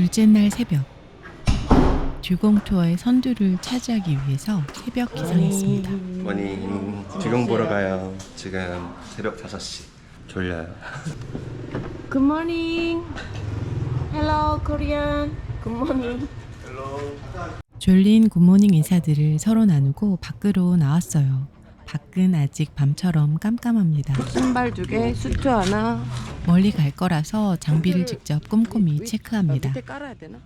둘째 날 새벽 듀공 투어의 선두를 차지하기 위해서 새벽 기상했습니다. 머닝 지금 보러 가요 지금 새벽 5시 졸려요 Good morning. Hello, Korean. Good morning. 졸린 굿모닝 인사들을 서로 나누고 밖으로 나왔어요. 밖은 아직 밤처럼 깜깜합니다. 신발 두 개, 수트 하나. 멀리 갈 거라서 장비를 직접 꼼꼼히 체크합니다.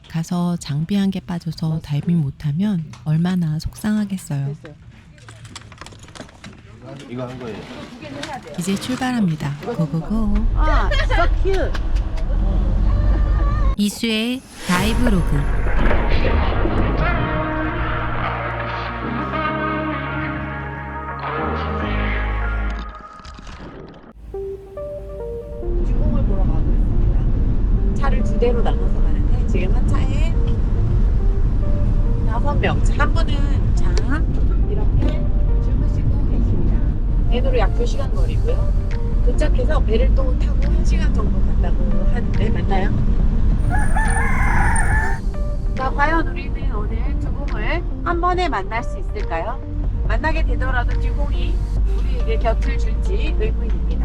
가서 장비 한 개 빠져서 다이빙 못하면 얼마나 속상하겠어요. 이거 한 거예요 이제 출발합니다. 고고고. 아, so. 이수의 다이브 로그. 2대로 나눠서 가는데 지금 한 차에 5명 한 분은 자 이렇게 주무시고 계십니다 배도로 약 2시간 거리고요 도착해서 배를 또 타고 1시간 정도 간다고 하는데 맞나요? 자 과연 우리는 오늘 주공을 한 번에 만날 수 있을까요? 만나게 되더라도 주공이 우리에게 곁을 줄지 의문입니다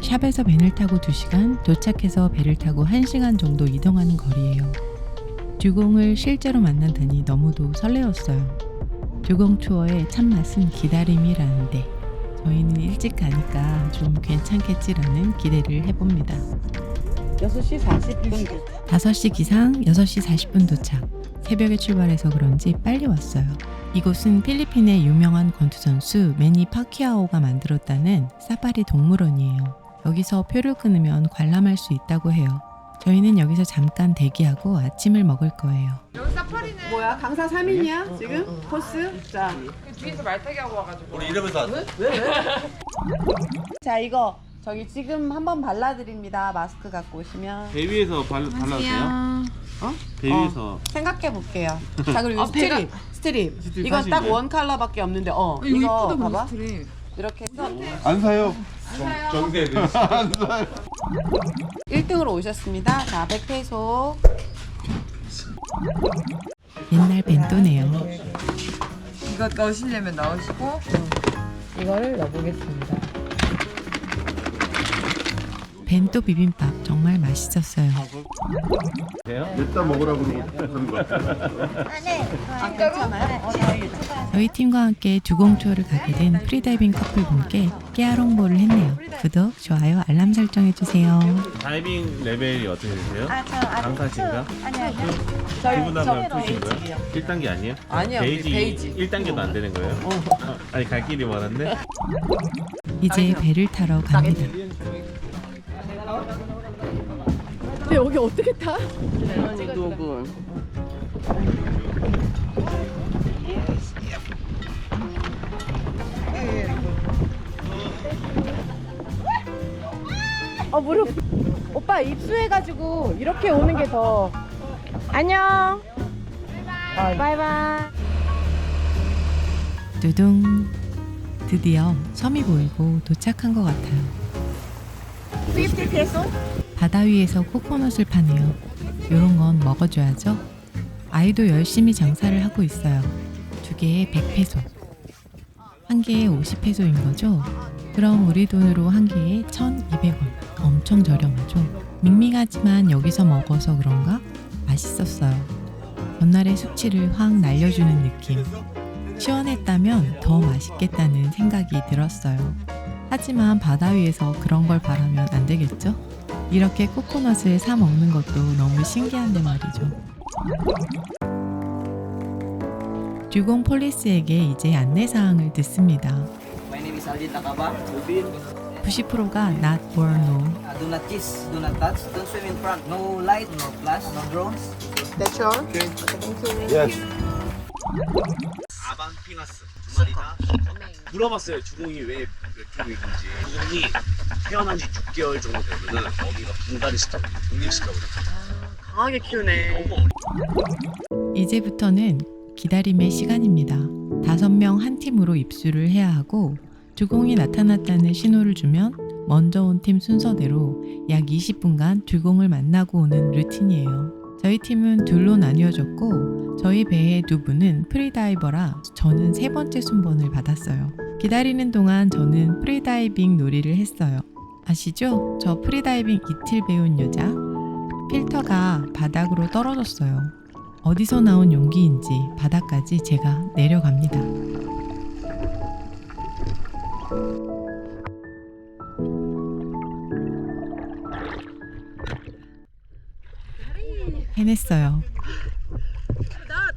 샵에서 밴을 타고 2시간, 도착해서 배를 타고 1시간 정도 이동하는 거리예요. 듀공을 실제로 만난다니 너무도 설레었어요. 듀공 투어의 참맛은 기다림이라는데 저희는 일찍 가니까 좀 괜찮겠지라는 기대를 해봅니다. 6시 40분 5시 기상, 6시 40분 도착. 새벽에 출발해서 그런지 빨리 왔어요. 이곳은 필리핀의 유명한 권투 선수 매니 파키아오가 만들었다는 사파리 동물원이에요. 여기서 표를 끊으면 관람할 수 있다고 해요. 저희는 여기서 잠깐 대기하고 아침을 먹을 거예요. 뭐야? 강사 3인이야? 지금? 코스? 자, 뒤에서 말 타기 하고 와가지고. 우리 이러면서 왔어? 자 이거 저기 지금 한번 발라드립니다. 마스크 갖고 오시면. 배 위에서 발, 발라주세요? 어? 배 위에서. 생각해 볼게요. 자 그리고 아, 스트립. 스트립. 스트립 이건 사실 딱 있나요? 원 컬러밖에 없는데 어 이거 봐봐 이렇게 해서 안 사요. 정대 1등으로 오셨습니다. 자 100페소. 옛날 벤또네요. 이거 넣으시려면 넣으시고. 이거를 넣어보겠습니다 벤또 비빔밥 정말 맛있었어요. 일단 먹으라고 그러는 거야 아 괜찮아요? 어, 다행이다 저희 팀과 함께 투어를 가게 된 프리다이빙 커플분께 깨알 홍보를 했네요. 구독, 좋아요, 알람 설정해주세요. 다이빙 레벨이 어떻게 되세요? 강사신가? 아니요 두분다 몇이신 거예요? 1단계 아니에요? 아니요, 베이지, 베이지. 1단계도 안 되는 거예요? 어, 아니 갈 길이 멀었네? 이제 배를 타러 갑니다. 근데 여기 어떻게 타? 누군. 어 무릎. 오빠 입수해가지고 이렇게 오는 게 더. 안녕. 바이바이. 두둥. 드디어 섬이 보이고 도착한 것 같아요. 바다 위에서 코코넛을 파네요. 요런 건 먹어줘야죠. 아이도 열심히 장사를 하고 있어요. 두 개에 100페소. 한 개에 50페소인 거죠? 그럼 우리 돈으로 한 개에 1,200원. 엄청 저렴하죠? 밍밍하지만 여기서 먹어서 그런가? 맛있었어요. 전날의 숙취를 확 날려주는 느낌. 시원했다면 더 맛있겠다는 생각이 들었어요. 하지만 바다 위에서 그런 걸 바라면 안 되겠죠? 이렇게 코코넛을 사 먹는 것도 너무 신기한데 말이죠. 듀공 폴리스에게 이제 안내사항을 듣습니다. My name is Aldin Takaba. Ubin. 90%가 not for no. Uh, do not kiss, do not touch, don't swim in front. No light, no flash, no drones. 아반피나스 두 마리가 물어봤어요 주공이 왜몇 개월인지 주공이 태어난 지 6개월 정도 되면은 어미가 분갈이 시켜버려 독립시켜버려 강하게 키우네 이제부터는 기다림의 시간입니다. 다섯 명 한 팀으로 입수를 해야 하고 두공이 나타났다는 신호를 주면 먼저 온 팀 순서대로 약 20분간 두공을 만나고 오는 루틴이에요. 저희 팀은 둘로 나뉘어졌고 저희 배의 두 분은 프리다이버라 저는 세 번째 순번을 받았어요. 기다리는 동안 저는 프리다이빙 놀이를 했어요. 아시죠? 저 프리다이빙 이틀 배운 여자. 필터가 바닥으로 떨어졌어요. 어디서 나온 용기인지 바닥까지 제가 내려갑니다. 해냈어요. 나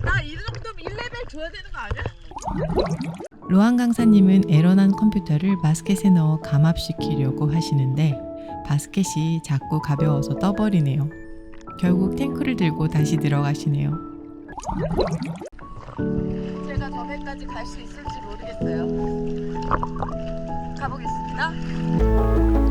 나이 정도면 1레벨 줘야 되는 거 아니야? 로한 강사님은 에러난 컴퓨터를 바스켓에 넣어 감압시키려고 하시는데 바스켓이 자꾸 가벼워서 떠버리네요. 결국 탱크를 들고 다시 들어가시네요. 제가 저 배까지 갈 수 있을지 모르겠어요. 가보겠습니다.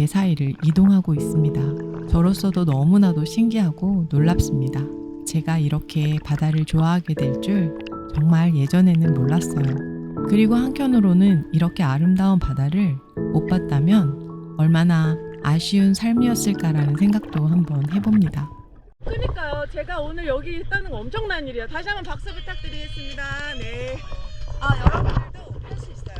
배 사이를 이동하고 있습니다. 저로서도 너무나도 신기하고 놀랍습니다. 제가 이렇게 바다를 좋아하게 될 줄 정말 예전에는 몰랐어요. 그리고 한편으로는 이렇게 아름다운 바다를 못 봤다면 얼마나 아쉬운 삶이었을까라는 생각도 한번 해봅니다. 그러니까요. 제가 오늘 여기 있다는 거 엄청난 일이에요. 다시 한번 박수 부탁드리겠습니다. 네. 아 여러분들도 할 수 있어요.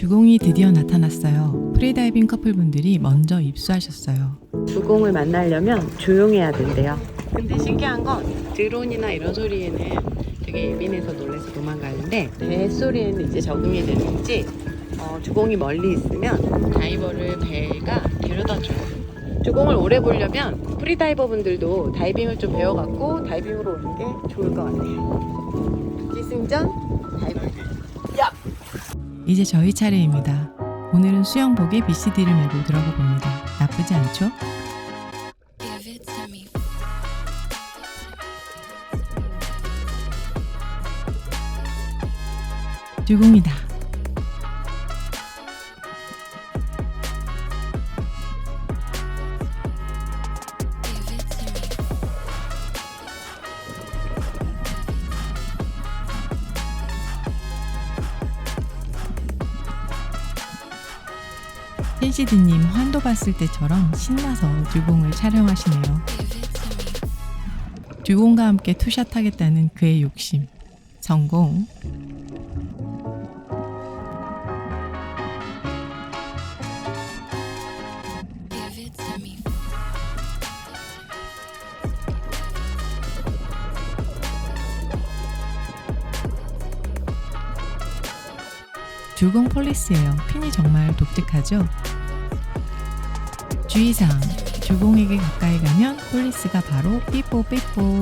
주공이 드디어 나타났어요. 프리다이빙 커플분들이 먼저 입수하셨어요. 주공을 만나려면 조용해야 된대요. 근데 신기한 건 드론이나 이런 소리에는 되게 예민해서 놀래서 도망가는데 배 소리에는 이제 적응이 되는지 어, 주공이 멀리 있으면 다이버를 배가 데려다줘요. 주공을 오래 보려면 프리다이버 분들도 다이빙을 좀 배워갖고 다이빙으로 오는 게 좋을 것 같아요. 기승전. 이제 저희 차례입니다. 오늘은 수영복에 BCD를 메고 들어가 봅니다. 나쁘지 않죠? 주공이다. 신시드님 환도 봤을 때처럼 신나서 주공을 촬영하시네요. 주공과 함께 투샷 하겠다는 그의 욕심. 성공. 주공 폴리스예요. 핀이 정말 독특하죠? 주의사항. 주공에게 가까이 가면 폴리스가 바로 삐뽀 삐뽀.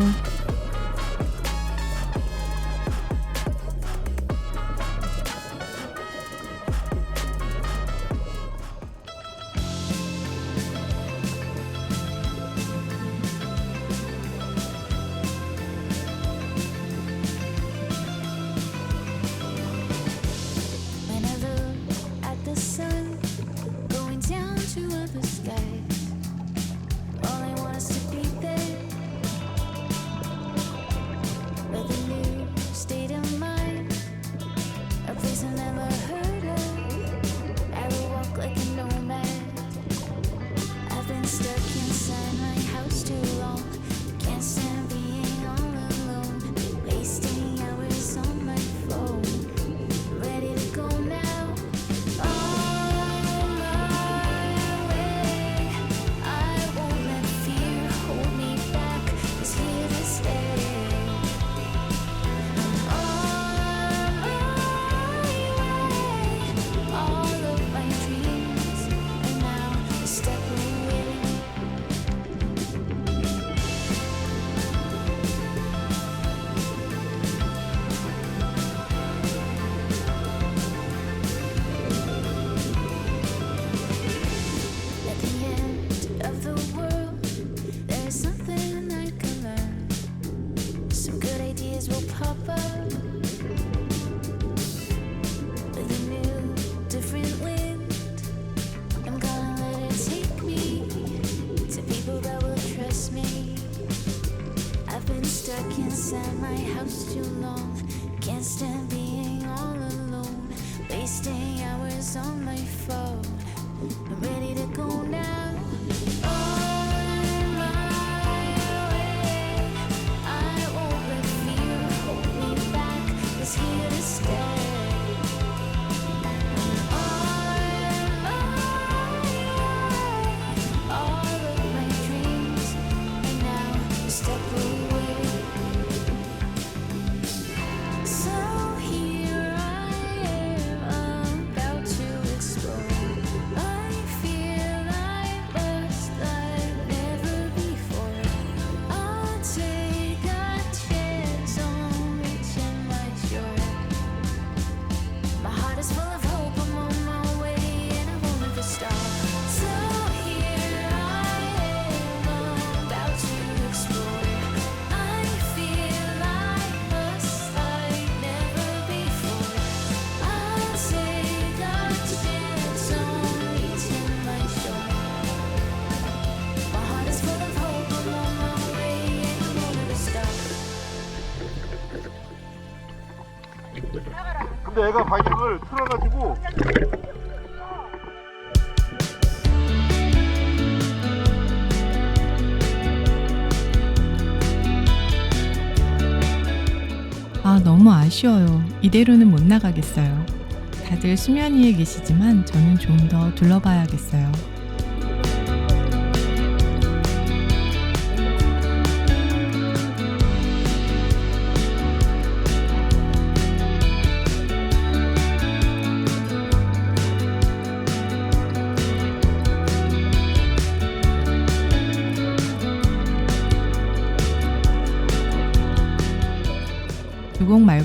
Stand being all alone. Wasting hours on my phone. I'm ready to go 애가 방향을 틀어가지고 아, 너무 아쉬워요. 이대로는 못 나가겠어요. 다들 수면 위에 계시지만 저는 좀 더 둘러봐야겠어요.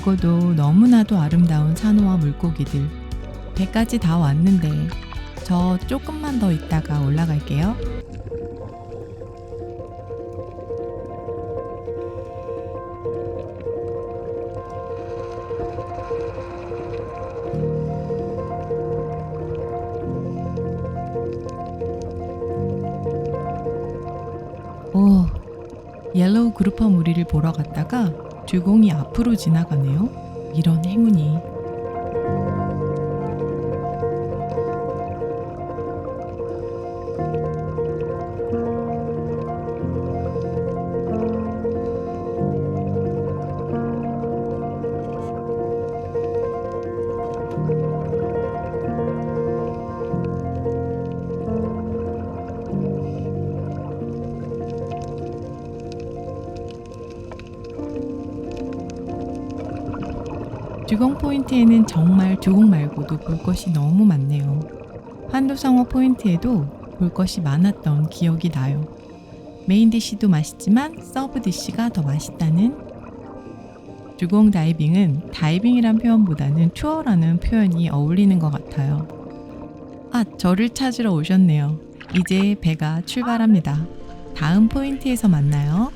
말고도 너무나도 아름다운 산호와 물고기들. 배까지 다 왔는데 저 조금만 더 있다가 올라갈게요. 오, 옐로우 그루퍼 무리를 보러 갔다가 주공이 앞으로 지나가네요. 이런 행운이. 주공 포인트에는 정말 주공 말고도 볼 것이 너무 많네요. 환도성어 포인트에도 볼 것이 많았던 기억이 나요. 메인 디시도 맛있지만 서브 디시가 더 맛있다는 주공 다이빙은 다이빙이란 표현보다는 투어라는 표현이 어울리는 것 같아요. 아, 저를 찾으러 오셨네요. 이제 배가 출발합니다. 다음 포인트에서 만나요.